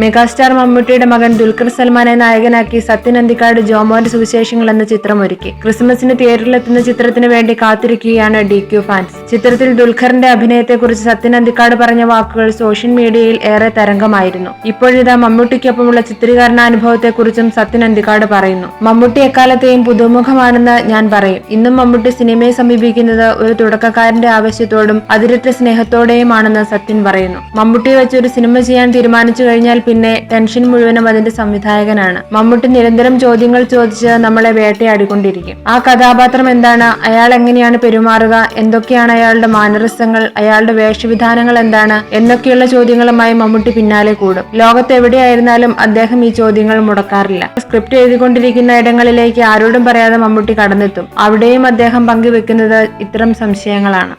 Megastar മമ്മൂട്ടിയുടെ മകൻ ദുൽഖർ സൽമാനെ നായകനാക്കി സത്യൻ അന്തിക്കാട് ജോമോന്റെ സുവിശേഷങ്ങൾ എന്ന ചിത്രം ഒരുക്കി ക്രിസ്മസിന് തിയേറ്ററിലെത്തുന്ന ചിത്രത്തിന് വേണ്ടി കാത്തിരിക്കുകയാണ് ഡി ക്യു ഫാൻസ്. ചിത്രത്തിൽ ദുൽഖറിന്റെ അഭിനയത്തെക്കുറിച്ച് സത്യൻ അന്തിക്കാട് പറഞ്ഞ വാക്കുകൾ സോഷ്യൽ മീഡിയയിൽ ഏറെ തരംഗമായിരുന്നു. ഇപ്പോഴിതാ മമ്മൂട്ടിക്കൊപ്പമുള്ള ചിത്രീകരണാനുഭവത്തെക്കുറിച്ചും സത്യൻ അന്തിക്കാട് പറയുന്നു. മമ്മൂട്ടി എക്കാലത്തെയും പുതുമുഖമാണെന്ന് ഞാൻ പറയും. ഇന്നും മമ്മൂട്ടി സിനിമയെ സമീപിക്കുന്നത് ഒരു തുടക്കക്കാരന്റെ ആവശ്യത്തോടും അതിരറ്റ സ്നേഹത്തോടെയുമാണെന്ന് സത്യൻ പറയുന്നു. മമ്മൂട്ടിയെ വെച്ച് ഒരു സിനിമ ചെയ്യാൻ തീരുമാനിച്ചു കഴിഞ്ഞാൽ പിന്നെ ടെൻഷൻ മുഴുവനും അതിന്റെ സംവിധായകനാണ്. മമ്മൂട്ടി നിരന്തരം ചോദ്യങ്ങൾ ചോദിച്ച് നമ്മളെ വേട്ടയാടിക്കൊണ്ടിരിക്കും. ആ കഥാപാത്രം എന്താണ്? അയാൾ എങ്ങനെയാണ് പെരുമാറുക? എന്തൊക്കെയാണ് അയാളുടെ മാനരസങ്ങൾ? അയാളുടെ വേഷവിധാനങ്ങൾ എന്താണ്? എന്നൊക്കെയുള്ള ചോദ്യങ്ങളുമായി മമ്മൂട്ടി പിന്നാലെ കൂടും. ലോകത്ത് എവിടെയായിരുന്നാലും അദ്ദേഹം ഈ ചോദ്യങ്ങൾ മുടക്കാറില്ല. സ്ക്രിപ്റ്റ് എഴുതിക്കൊണ്ടിരിക്കുന്ന ഇടങ്ങളിലേക്ക് ആരോടും പറയാതെ മമ്മൂട്ടി കടന്നെത്തും. അവിടെയും അദ്ദേഹം പങ്കുവെക്കുന്നത് ഇത്തരം സംശയങ്ങളാണ്.